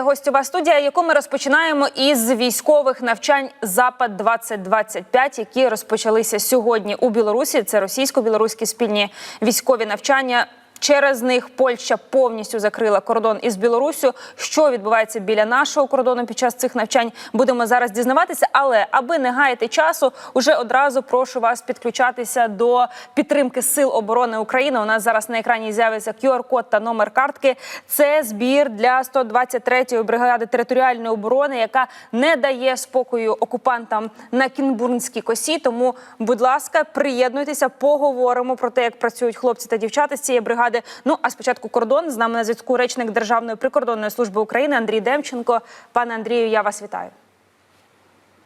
Це гостьова студія, яку ми розпочинаємо із військових навчань Запад 2025 які розпочалися сьогодні у Білорусі. Це російсько-білоруські спільні військові навчання. Через них Польща повністю закрила кордон із Білоруссю. Що відбувається біля нашого кордону під час цих навчань, будемо зараз дізнаватися. Але аби не гаяти часу, уже одразу прошу вас підключатися до підтримки сил оборони України. У нас зараз на екрані з'явиться QR-код та номер картки. Це збір для 123-ї бригади територіальної оборони, яка не дає спокою окупантам на Кінбурнській косі. Тому, будь ласка, приєднуйтеся, поговоримо про те, як працюють хлопці та дівчата з цієї бригади. Ну а спочатку кордон з нами на зв'язку речник Державної прикордонної служби України Андрій Демченко. Пане Андрію, я вас вітаю.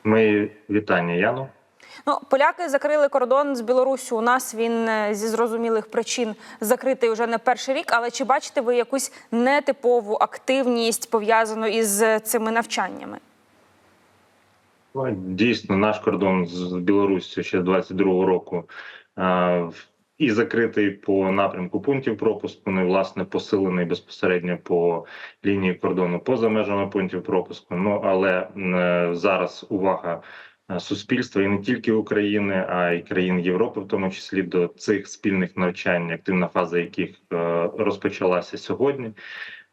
Мої вітання, Яно. Ну, поляки закрили кордон з Білоруссю. У нас він е, зі зрозумілих причин закритий вже не перший рік. Але чи бачите ви якусь нетипову активність пов'язану із е, цими навчаннями? Ну, Дійсно, наш кордон з Білоруссю ще з 22-го року і закритий по напрямку пунктів пропуску, не власне посилений безпосередньо по лінії кордону поза межами пунктів пропуску. Ну але е, зараз увага е, суспільства і не тільки України, а й країн Європи, в тому числі до цих спільних навчань, активна фаза яких е, розпочалася сьогодні.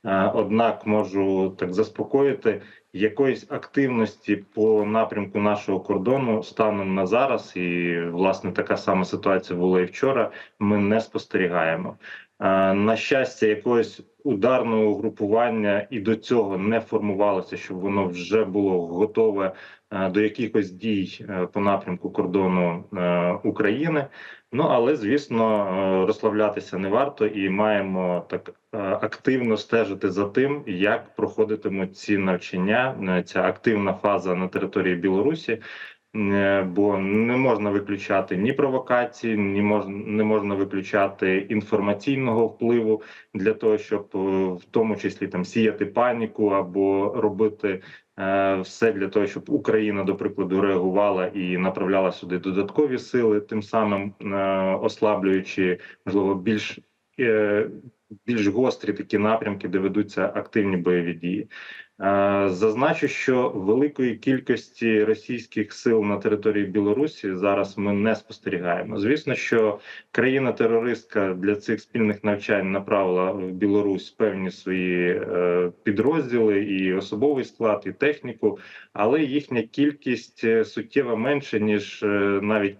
Е, Однак можу так заспокоїти, якоїсь активності по напрямку нашого кордону станом на зараз, і власне така сама ситуація була і вчора. Ми не спостерігаємо. Е, На щастя, якогось ударного угрупування і до цього не формувалося, щоб воно вже було готове е, до якихось дій е, по напрямку кордону е, України. Ну але звісно, розслаблятися не варто, і маємо так активно стежити за тим, як проходитимуть ці навчання, ця активна фаза на території Білорусі. Е, Бо не можна виключати ні провокації, ні можна не можна виключати інформаційного впливу для того, щоб е, в тому числі там сіяти паніку або робити е, все для того, щоб Україна, до прикладу, реагувала і направляла сюди додаткові сили, тим самим ослаблюючи можливо більш більш гострі такі напрямки, де ведуться активні бойові дії. Е, Зазначу, що великої кількості російських сил на території Білорусі зараз ми не спостерігаємо. Звісно, що країна-терористка для цих спільних навчань направила в Білорусь певні свої е, підрозділи і особовий склад, і техніку, але їхня кількість е, суттєво менша ніж навіть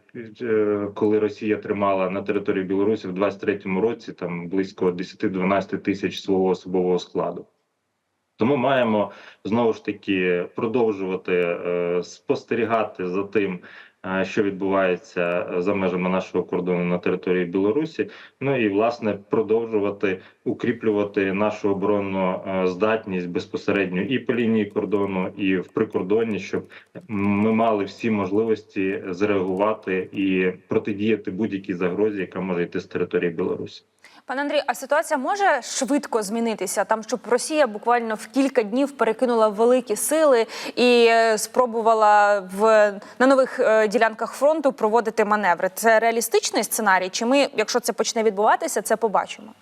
коли Росія тримала на території Білорусі в 23-му році там близько 10-12 тисяч свого особового складу. Тому маємо знову ж таки продовжувати е, спостерігати за тим, е, що відбувається за межами нашого кордону на території Білорусі. Ну і власне продовжувати укріплювати нашу оборонну е, здатність безпосередньо і по лінії кордону, і в прикордонні, щоб ми мали всі можливості зреагувати і протидіяти будь-якій загрозі, яка може йти з території Білорусі. Пане Андрій, а ситуація може швидко змінитися там, щоб Росія буквально в кілька днів перекинула великі сили і е, спробувала в на нових е, ділянках фронту проводити маневри. Це реалістичний сценарій? Чи ми, якщо це почне відбуватися, це побачимо?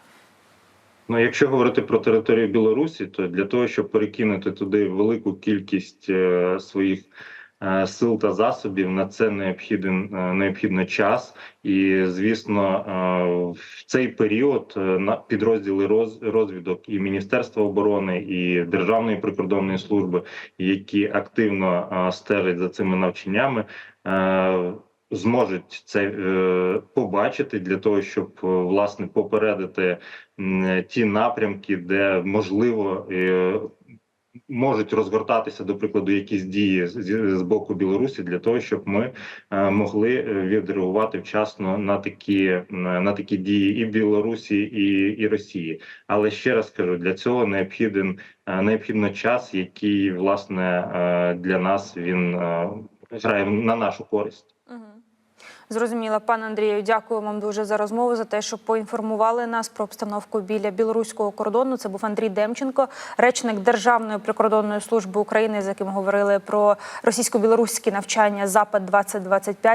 Ну, якщо говорити про територію Білорусі, то для того, щоб перекинути туди велику кількість е, своїх сил та засобів, на це необхіден е, необхідно час. І звісно, е, в цей період е, на підрозділи роз, розвідок і Міністерства оборони і Державної прикордонної служби, які активно е, стежать за цими навчаннями. е, Зможуть це е, побачити для того, щоб е, власне попередити ті напрямки, де можливо е, можуть розгортатися, до прикладу, якісь дії з, боку Білорусі для того, щоб ми е, могли е, відреагувати вчасно на такі на такі дії і Білорусі, і, і Росії. Але ще раз кажу, для цього необхіден е, необхідно час, який власне для нас він грає на нашу користь. Зрозуміла, пане Андрію, дякую вам дуже за розмову, за те, що поінформували нас про обстановку біля білоруського кордону. Це був Андрій Демченко, речник Державної прикордонної служби України, з яким говорили про російсько-білоруські навчання Запад 2025